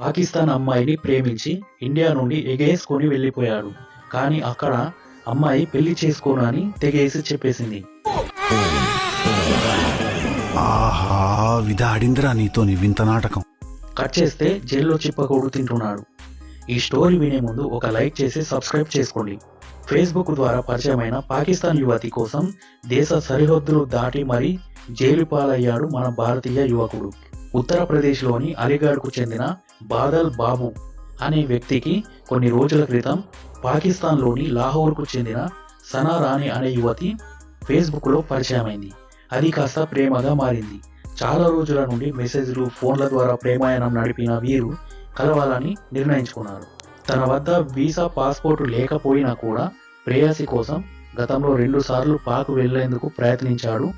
పాకిస్తాన్ అమ్మాయిని ప్రేమించి ఇండియా నుండి ఎగేసుకొని వెళ్ళిపోయాడు. కానీ అక్కడ అమ్మాయి పెళ్ళి చేసుకోను అని తెగేసి చెప్పేసింది. ఆహా విధాడిందిరా నీతోని వింత నాటకం. కట్ చేస్తే జైల్లో చిప్పకూడు తింటున్నాడు. ఈ స్టోరీ వినే ముందు ఒక లైక్ చేసి సబ్స్క్రైబ్ చేసుకోండి. ఫేస్బుక్ ద్వారా పరిచయమైన పాకిస్తాన్ యువతి కోసం దేశ సరిహద్దులు దాటి మరీ జైలు పాలయ్యాడు మన భారతీయ యువకుడు. ఉత్తరప్రదేశ్లోని అలీగఢ్కు చెందిన బాదల్ బాబు అనే వ్యక్తికి కొన్ని రోజుల క్రితం పాకిస్తాన్లోని లాహోర్కు చెందిన సనా రాణి అనే యువతి ఫేస్బుక్లో పరిచయమైంది. అది కాస్త ప్రేమగా మారింది. చాలా రోజుల నుండి మెసేజ్లు ఫోన్ల ద్వారా ప్రేమాయణం నడిపిన వీరు కలవాలని నిర్ణయించుకున్నారు. తన వద్ద వీసా పాస్పోర్ట్ లేకపోయినా కూడా ప్రేయసి కోసం గతంలో రెండుసార్లు పాకు పాక్ వెళ్ళేందుకు ప్రయత్నించాడు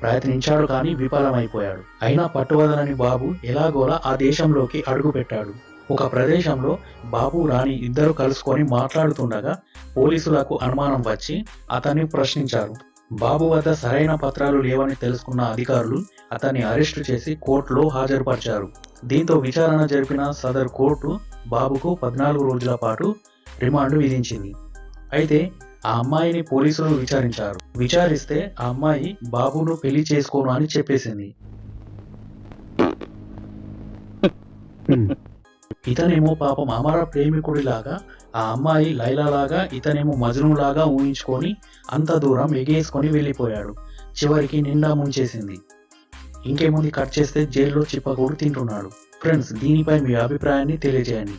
ప్రయత్నించాడు కానీ విఫలమైపోయాడు. అయినా పట్టువదలని బాబు ఎలాగోలా ఆ దేశంలోకి అడుగుపెట్టాడు. ఒక ప్రదేశంలో బాబు రాణి ఇద్దరు కలుసుకొని మాట్లాడుతుండగా పోలీసులకు అనుమానం వచ్చి అతన్ని ప్రశ్నించారు. బాబు వద్ద సరైన పత్రాలు లేవని తెలుసుకున్న అధికారులు అతన్ని అరెస్టు చేసి కోర్టులో హాజరుపరిచారు. దీంతో విచారణ జరిపిన సదర్ కోర్టు బాబుకు పద్నాలుగు రోజుల పాటు రిమాండ్ విధించింది. అయితే ఆ అమ్మాయిని పోలీసులు విచారించారు. విచారిస్తే ఆ అమ్మాయి బాబును పెళ్ళి చేసుకోను అని చెప్పేసింది. ఇతనేమో పాపం అమర ప్రేమికుడిలాగా ఆ అమ్మాయి లైలాలాగా ఇతనేమో మజ్నులాగా ఊహించుకొని అంత దూరం ఎగేసుకొని వెళ్ళిపోయాడు. చివరికి నిండా ముంచేసింది. ఇంకేముంది కట్ చేస్తే జైల్లో చిప్పకూడు తింటున్నాడు. ఫ్రెండ్స్ దీనిపై మీ అభిప్రాయాన్ని తెలియజేయండి.